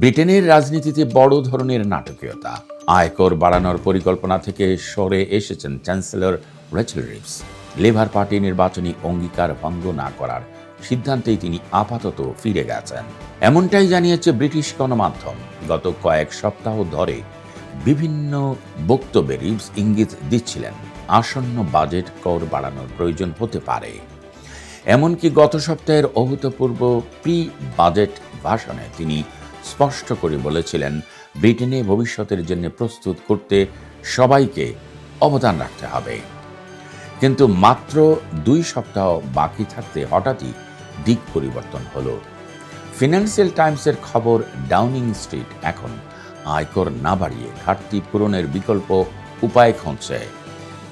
ব্রিটেনের রাজনীতিতে বড় ধরনের নাটকীয়তা। আয়কর বাড়ানোর পরিকল্পনা থেকে সরে এসেছেন chancellor Rachel Reeves. Labour Party নির্বাচনী অঙ্গীকার ভঙ্গ না করার সিদ্ধান্তেই তিনি আপাতত ফিরে গেছেন। এমনটাই জানিয়েছে ব্রিটিশ গণমাধ্যম। গত কয়েক সপ্তাহ ধরে বিভিন্ন বক্তব্যে রিভস ইঙ্গিত দিচ্ছিলেন, আসন্ন বাজেট কর বাড়ানোর প্রয়োজন হতে পারে। এমনকি গত সপ্তাহের অভূতপূর্ব প্রি বাজেট ভাষণে তিনি স্পষ্ট করে বলেছিলেন, ব্রিটেনে ভবিষ্যতের জন্য প্রস্তুত করতে সবাইকে অবদান রাখতে হবে। কিন্তু মাত্র দুই সপ্তাহ বাকি থাকতে হঠাৎই দিক পরিবর্তন হলো। ফিনান্সিয়াল টাইমসের খবর ডাউনিং স্ট্রিট এখন আয়কর না বাড়িয়ে ঘাটতি পূরণের বিকল্প উপায় খুঁজছে।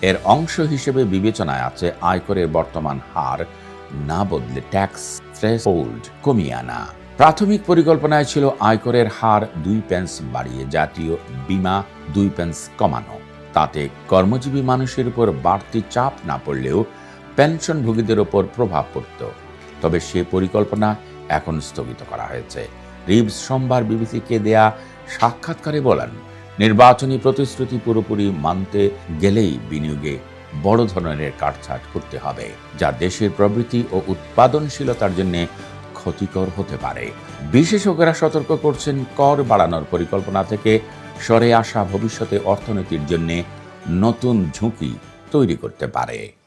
এর অংশ হিসেবে বিবেচনায় আছে আয়করের বর্তমান হার না বদলে ট্যাক্স থ্রেশহোল্ড কমিয়ে আনা। প্রাথমিক পরিকল্পনায় ছিল আয়করের হার দুই পেন্স বাড়িয়ে জাতীয় বীমা দুই পেন্স কমানো। তাতে কর্মজীবী মানুষের উপর বাড়তি চাপ না পড়লেও পেনশনভোগীদের ওপর প্রভাব পড়ত। তবে সে পরিকল্পনা এখন স্থগিত করা হয়েছে। রিভস সোমবার বিবিসিকে দেয়া সাক্ষাৎকারে বলেন, নির্বাচনী প্রতিশ্রুতি পুরোপুরি মানতে গেলেই বিনিয়োগে বড় ধরনের কাটছাট করতে হবে, যা দেশের প্রবৃদ্ধি ও উৎপাদনশীলতার জন্য ক্ষতিকর হতে পারে। বিশেষজ্ঞরা সতর্ক করছেন, কর বাড়ানোর পরিকল্পনা থেকে সরে আসা ভবিষ্যতে অর্থনীতির জন্য নতুন ঝুঁকি তৈরি করতে পারে।